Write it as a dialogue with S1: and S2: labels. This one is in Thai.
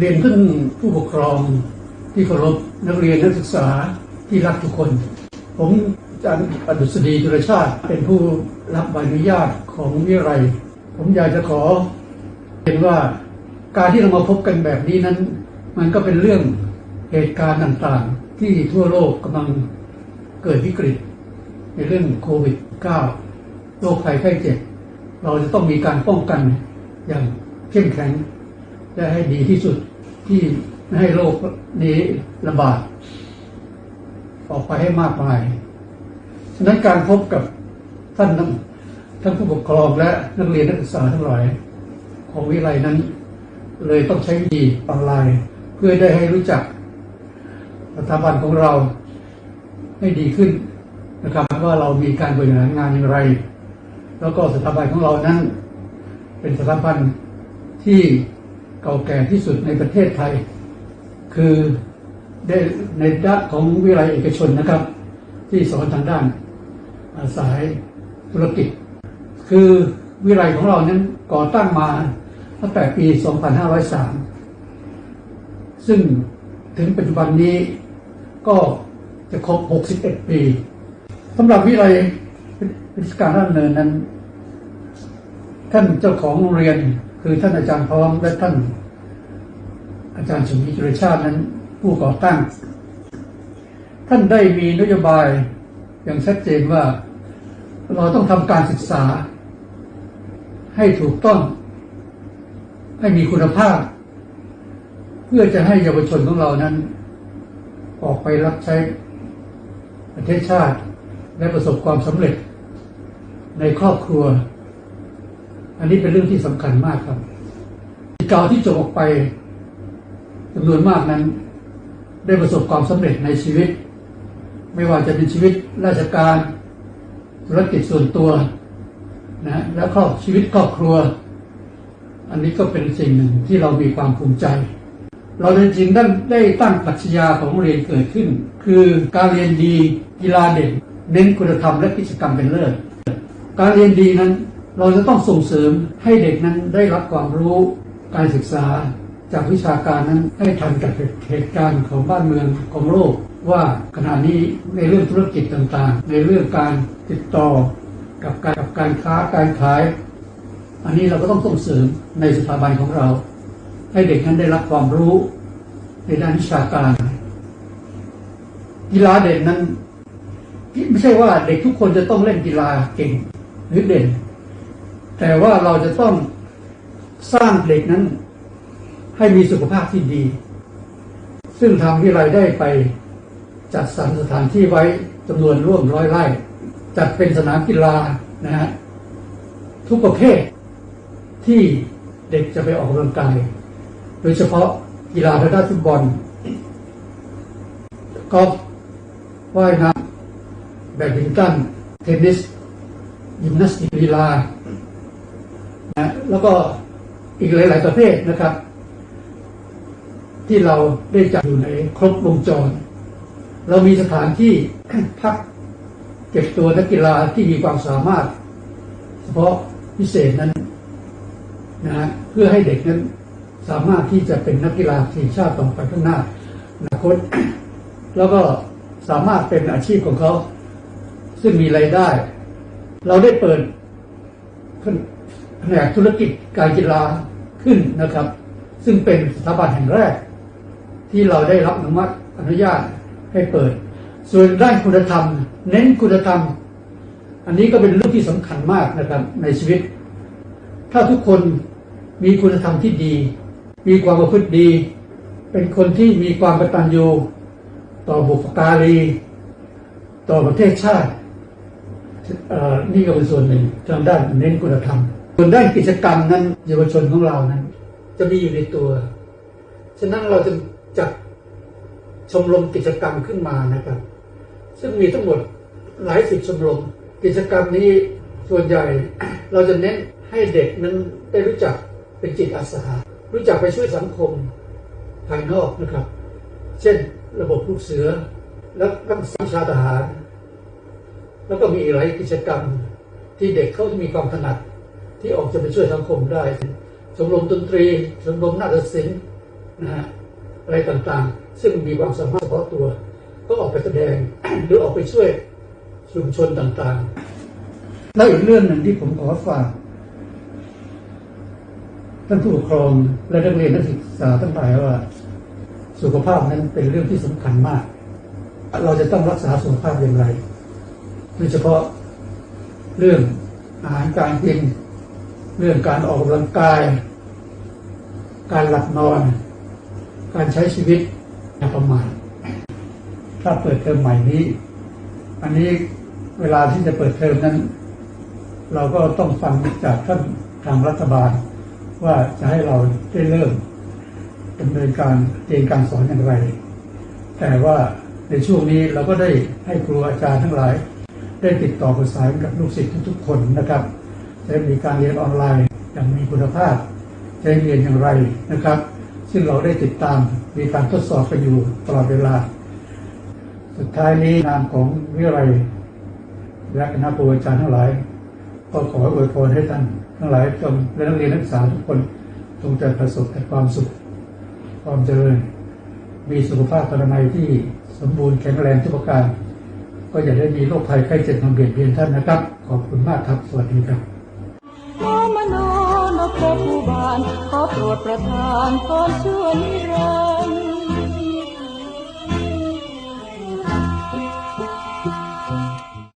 S1: เรียนท่านผู้ปกครองที่เคารพนักเรียนนักศึกษาที่รักทุกคน ผมอาจารย์อดุษฎีจุลชาติ เป็นผู้รับใบอนุญาตของวิทยาลัย ผมอยากจะขอเห็นว่าการที่เรามาพบกันแบบนี้นั้น มันก็เป็นเรื่องเหตุการณ์ต่างๆ ที่ทั่วโลกกำลังเกิดวิกฤต ในเรื่องโควิด -19 โรคภัยไข้เจ็บ เราจะต้องมีการป้องกันอย่างเข้มแข็ง และให้ดีที่สุดที่ไม่ให้โรคนี้ระบาด ออกไปให้มากมายฉะนั้นการพบกับท่านทั้งท่านผู้ปกครองและนักเรียนนักศึกษาทั้งหลายของวิทยาลัยนั้น เลยต้องใช้วิธีออนไลน์เพื่อได้ให้รู้จักสถาบันของเราให้ดีขึ้นนะครับว่าเรามีการบริหารงานอย่างไร แล้วก็สถาบันของเรานั้น เป็นสถาบันที่ ก่าแก่ที่สุดในประเทศไทย คือได้ในด้านของวิทยาลัยเอกชนนะครับ ที่สอนทางด้านอาสายธุรกิจ คือวิทยาลัยของเรานั้นก่อตั้งมาตั้งแต่ปี 2503 ซึ่งถึงปัจจุบันนี้ก็จะครบ 61 ปีสำหรับวิทยาลัยวิชาการด้านเนินนั้น ท่านเจ้าของโรงเรียน คือท่านอาจารย์พร้อมและท่าน อาจารย์สมมิจุรชาตินั้น ผู้ก่อตั้ง ท่านได้มีนโยบายอย่างชัดเจนว่า เราต้องทำการศึกษา ให้ถูกต้อง ให้มีคุณภาพ เพื่อจะให้เยาวชนของเรานั้น ออกไปรับใช้ประเทศชาติและประสบความสำเร็จในครอบครัว อันนี้เป็นเรื่องที่สำคัญมากครับกาวที่จบออกไปจำนวนมากนั้น ได้ประสบความสำเร็จในชีวิต ไม่ว่าจะเป็นชีวิตราชการธุรกิจส่วนตัวนะและครอบชีวิตครอบครัว อันนี้ก็เป็นสิ่งหนึ่งที่เรามีความภูมิใจ เราจริงๆได้ได้ตั้งปรัชญาของเรียนเกิดขึ้น คือการเรียนดีกีฬาเด่น เน้นคุณธรรมและกิจกรรมเป็นเลิศการเรียนดีนั้น เราจะต้องส่งเสริมให้เด็กนั้นได้รับความรู้การศึกษา จากวิชาการนั้นให้ทันกับเหตุการณ์ของบ้านเมืองของโลก ว่าขณะนี้ในเรื่องธุรกิจต่างๆ ในเรื่องการติดต่อกับการกับการค้าการขาย อันนี้เราก็ต้องส่งเสริมในสถาบันของเรา ให้เด็กนั้นได้รับความรู้ในด้านวิชาการกีฬาเด่นนั้นไม่ใช่ว่าเด็กทุกคนจะต้องเล่นกีฬาเก่งหรือเด่น แต่ว่าเราจะต้องสร้างเด็กนั้น ให้มีสุขภาพที่ดี ซึ่งทางวิทยาลัยได้ไปจัดสรรสถานที่ไว้จำนวนร่วมร้อยไร่ จัดเป็นสนามกีฬานะฮะทุกประเภทที่เด็กจะไปออกกำลังกาย โดยเฉพาะกีฬาทางด้านฟุตบอลกอล์ฟว่ายน้ำแบดมินตัน เทนนิส ยิมนาสติกกีฬา แล้วก็อีกหลาย ๆ ประเภทนะครับ ที่เราได้จัดอยู่ในครบวงจร เรามีสถานที่พักเก็บตัวนักกีฬาที่มีความสามารถ เฉพาะพิเศษนั้นนะฮะเพื่อให้เด็กนั้นสามารถที่จะเป็นนักกีฬาทีมชาติต่อไปข้างหน้าอนาคตแล้วก็สามารถเป็นอาชีพของเขา ซึ่งมีรายได้ เราได้เปิด แผนกธุรกิจการกีฬาขึ้นนะครับ ซึ่งเป็นสถาบันแห่งแรก ที่เราได้รับอนุมัติอนุญาตให้เปิด ส่วนด้านคุณธรรม เน้นคุณธรรม อันนี้ก็เป็นเรื่องที่สำคัญมากนะครับในชีวิต ถ้าทุกคนมีคุณธรรมที่ดี มีความประพฤติดี เป็นคนที่มีความกตัญญูต่อบุพการี ต่อประเทศชาตินี่ก็เป็นส่วนหนึ่งทางด้านเน้นคุณธรรม ส่วนด้านกิจกรรมนั้นเยาวชนของเรานั้น จะมีอยู่ในตัว ฉะนั้นเราจะจัดชมรมกิจกรรมขึ้นมานะครับ ซึ่งมีทั้งหมดหลายสิบชมรม กิจกรรมนี้ส่วนใหญ่เราจะเน้นให้เด็กนั้นได้รู้จักเป็นจิตอาสา รู้จักไปช่วยสังคมภายนอกนะครับ เช่นระบบลูกเสือ แล้วก็สัญชาทหาร แล้วก็มีหลายกิจกรรมที่เด็กเขาจะมีความถนัด ที่ออกจะไปช่วยสังคมได้ชมรมดนตรีชมรมนาฏศิลป์นะฮะอะไรต่างๆ ซึ่งมีความสามารถเฉพาะตัว ก็ออกไปแสดงหรือออกไปช่วยชุมชนต่างๆ แล้วอีกเรื่องหนึ่งที่ผมขอฝากท่านผู้ปกครองและนักเรียนนักศึกษาทั้งหลายว่า สุขภาพนั้นเป็นเรื่องที่สำคัญมาก เราจะต้องรักษาสุขภาพอย่างไรโดยเฉพาะเรื่องอาหารการกิน เรื่องการออกกำลังกาย การหลับนอน การใช้ชีวิตอย่าประมาทถ้าเปิดเทอมใหม่นี้ อันนี้เวลาที่จะเปิดเทอมนั้น เราก็ต้องฟังจากท่านทางรัฐบาล ว่าจะให้เราได้เริ่มดำเนินการเรียนการสอนอย่างไร แต่ว่าในช่วงนี้เราก็ได้ให้ครูอาจารย์ทั้งหลาย ได้ติดต่อประสานกับลูกศิษย์ทุกๆคนนะครับ จะมีการเรียนออนไลน์อย่างมีคุณภาพจะเรียนอย่างไรนะครับ ซึ่งเราได้ติดตามมีการทดสอบกันอยู่ตลอดเวลา สุดท้ายนี้นามของวิทยาลัยและคณะครูอาจารย์ทั้งหลายก็ขออวยพรให้ท่านทั้งหลายจงและนักเรียนนักศึกษาทุกคนจงจะประสบแต่ความสุข ความเจริญ มีสุขภาพภายในที่สมบูรณ์แข็งแรงทุกประการ ก็อย่าได้มีโรคภัยไข้เจ็บมาเบียดเบียนท่านนะครับ ขอบคุณมากครับ สวัสดีครับ
S2: ขอมโนนพผู้บานขอโปรดประทานพรชั่วนิรันดร์